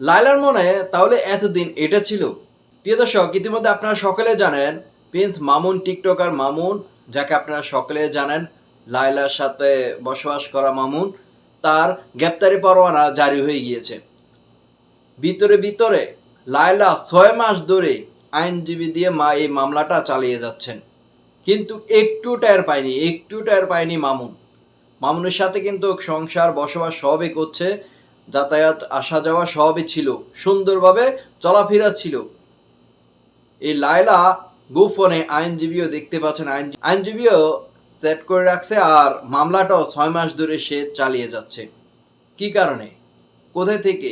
লাইলার মনে, তাহলে এতদিন এটা ছিল? প্রিয় দর্শক, ইতিমধ্যে আপনারা সকলে জানেন, প্রিন্স মামুন টিকটকার মামুন, যাকে আপনারা সকলে জানেন লাইলার সাথে বসবাস করা মামুন, তার গ্রেপ্তারি পরোয়ানা জারি হয়ে গিয়েছে। ভিতরে ভিতরে লায়লা ছয় মাস ধরে আইনজীবী দিয়ে মা এই মামলাটা চালিয়ে যাচ্ছেন। কিন্তু একটু টায়ার পায়নি একটু টায়ার পায়নি মামুন। মামুনের সাথে কিন্তু সংসার, বসবাস সবই করছে। যাতায়াত, আসা যাওয়া সবই ছিল। সুন্দরভাবে চলাফেরা ছিল। এই লায়লা গোপনে আইনজীবীও দেখতে পাচ্ছেন। আইনজীবীও সেট করে রাখছে আর মামলাটাও ছয় মাস ধরে সে চালিয়ে যাচ্ছে। কি কারণে? কোথায় থেকে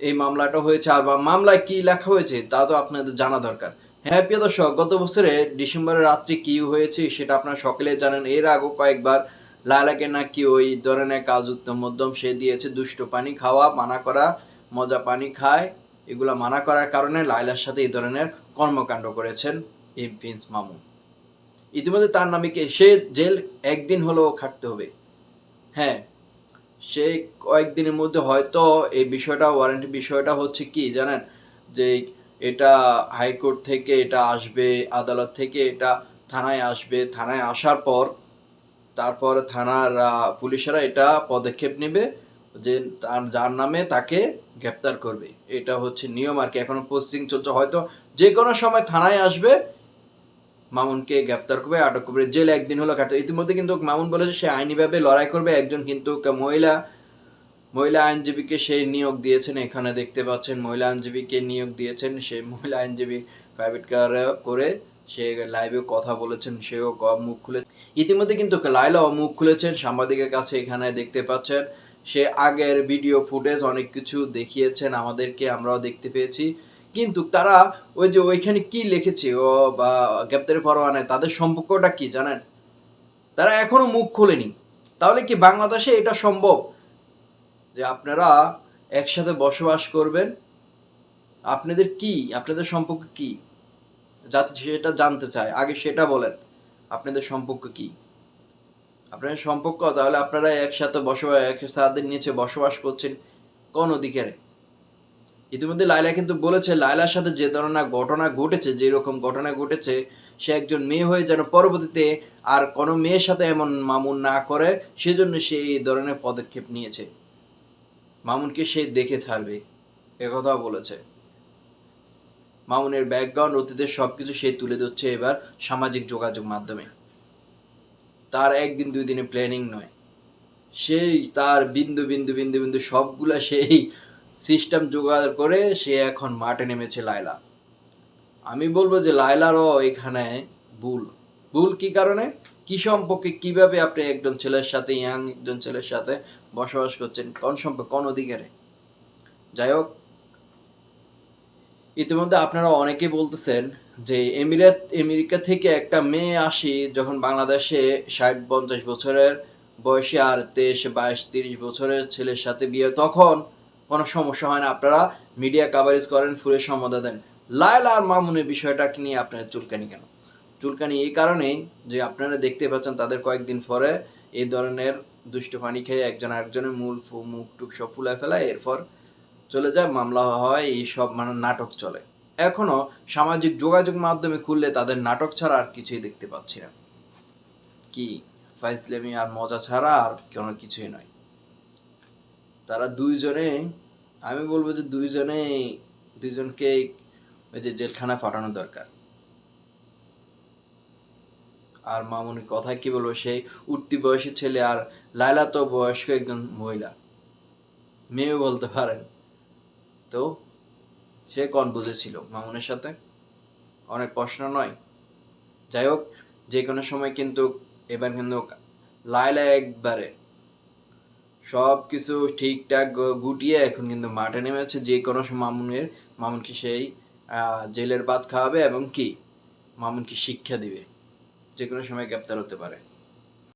এই মামলাটা হয়েছে আর বা মামলায় কি লেখা হয়েছে তা তো আপনাদের জানা দরকার। হ্যাঁ প্রিয় দর্শক, গত বছরে ডিসেম্বরের রাত্রি কি হয়েছে সেটা আপনারা সকলে জানেন। এর আগেও কয়েকবার লালাকে নাকি ওই ধরনের কাজ উত্তম মধ্যম সে দিয়েছে, দুষ্ট পানি খাওয়া, মানা করা, মজা পানি খায়, এগুলো মানা করার কারণে লাইলার সাথে এই ধরনের কর্মকাণ্ড করেছেন এই প্রিন্স মামু। ইতিমধ্যে তার নামে কে, সে জেল একদিন হলেও খাটতে হবে। হ্যাঁ সে কয়েকদিনের মধ্যে হয়তো এই বিষয়টা ওয়ারেন্টি বিষয়টা হচ্ছে কি জানেন? যে এটা হাইকোর্ট থেকে এটা আসবে, আদালত থেকে এটা থানায় আসবে, থানায় আসার পর তারপর থানার পুলিশেরা এটা পদক্ষেপ নেবে যে তার, যার নামে তাকে গ্রেপ্তার করবে। এটা হচ্ছে নিয়ম আর কি। এখনও পোস্টিং চলছে। হয়তো যে কোনো সময় থানায় আসবে, মামুনকে গ্রেফতার করবে, আটক করবে। জেলে একদিন হলো কাটতে। ইতিমধ্যে কিন্তু মামুন বলেছে সে আইনিভাবে লড়াই করবে। একজন কিন্তু মহিলা। মহিলা আইনজীবীকে সে নিয়োগ দিয়েছেন। এখানে দেখতে পাচ্ছেন মহিলা আইনজীবীকে নিয়োগ দিয়েছেন। সেই মহিলা আইনজীবী প্রাইভেট কার করে সে লাইভে কথা বলেছেন। সেও মুখ খুলে ইতিমধ্যে কিন্তু লাইলাও মুখ খুলেছেন। সাংবাদিকের কাছে এখানে দেখতে পাচ্ছেন, সে আগের ভিডিও ফুটেজ অনেক কিছু দেখিয়েছেন আমাদেরকে, আমরাও দেখতে পেয়েছি। কিন্তু তারা ওই যে ওইখানে কি লিখেছে? ও বা গ্রেপ্তারি পরোয়ানায় তাদের সম্পর্কটা কি জানেন? তারা এখনও মুখ খোলেনি। তাহলে কি বাংলাদেশে এটা সম্ভব? যে আপনারা একসাথে বসবাস করবেন? আপনাদের কি? আপনাদের সম্পর্ক কি? যাতে সেটা জানতে চায়। আগে সেটা বলেন। আপনাদের সম্পর্ক কি? আপনাদের সম্পর্ক? তাহলে আপনারা একসাথে বসবাস এক ছাদের নিচে বসবাস করছেন কোন অধিকারে? ইতিমধ্যে লাইলা কিন্তু বলেছে লাইলার সাথে যে ধরনের ঘটনা ঘটেছে যে রকম ঘটনা ঘটেছে, সে একজন মেয়ে হয়ে যেন পরবর্তীতে আর কোনো মেয়ের সাথে এমন মামুন না করে, সেজন্য সে এই ধরনের পদক্ষেপ নিয়েছে। মামুনকে সে দেখে ছাড়বে একথাও বলেছে। মামুনের ব্যাকগ্রাউন্ড অতীতের সব কিছু সে তুলে ধরছে এবার সামাজিক যোগাযোগ মাধ্যমে। তার একদিন দুই দিনে প্ল্যানিং নয়। সেই তার বিন্দু বিন্দু বিন্দু বিন্দু সবগুলা সেই সিস্টেম জোগাড় করে সে এখন মাঠে নেমেছে লায়লা। আমি বলব যে লায়লারও এখানে ভুল। ভুল কি কারণে? কি সম্পর্কে, কীভাবে আপনি একজন ছেলের সাথে ইয়াং একজন ছেলের সাথে বসবাস করছেন? কোন সম্পর্কে, কোন অধিকারে? যাই হোক ইতিমধ্যে আপনারা অনেকে বলতেছেন যে এমিরাত, আমেরিকা থেকে একটা মেয়ে আসি যখন বাংলাদেশে ষাট, পঞ্চাশ বছরের বয়সে আর তেইশ, বাইশ, তিরিশ বছরের ছেলের সাথে বিয়ে, তখন কোনো সমস্যা হয় না। আপনারা মিডিয়া কাভারেজ করেন, ফুলের সম্মতা দেন। লায়লা আর মামুনের বিষয়টাকে নিয়ে আপনারা চুলকানি কেন? চুলকানি এই কারণেই যে আপনারা দেখতে পাচ্ছেন তাদের কয়েকদিন পরে এই ধরনের দুষ্ট পানি খেয়ে একজন আরেকজনের মূল মুখ টুক সব ফুলায় ফেলায়। এরপর চলে যায়, মামলা হয়, এই সব মানে নাটক চলে। এখনও সামাজিক যোগাযোগ মাধ্যমে খুললে তাদের নাটক ছাড়া আর কিছুই দেখতে পাচ্ছি না। কি? ফাইজলেমি আর মজা ছাড়া আর কোনো কিছুই নয়। তারা দুইজনে, আমি বলব যে দুইজনে, দুইজনকে ওই যে জেলখানা পাঠানো দরকার। আর মামুনির কথা কি বলব, সেই উঠতি বয়সী ছেলে আর লায়লা তো বয়স্ক একজন মহিলা। মেয়েও বলতে পারেন। তো সে কন বুঝেছিল মামুনের সাথে। অনেক প্রশ্ন নয়। যাই হোক, যে কোনো সময় কিন্তু এবার কিন্তু লায়লা একবারে। সব কিছু ঠিকঠাক গুটিয়ে এখন কিন্তু মাঠে নেমেছে যে কোনো মামুনের, মামুনকে সেই জেলের ভাত খাওয়াবে এবং কি? মামুনকে শিক্ষা দিবে। যে কোনো সময় গ্রেপ্তার হতে পারে।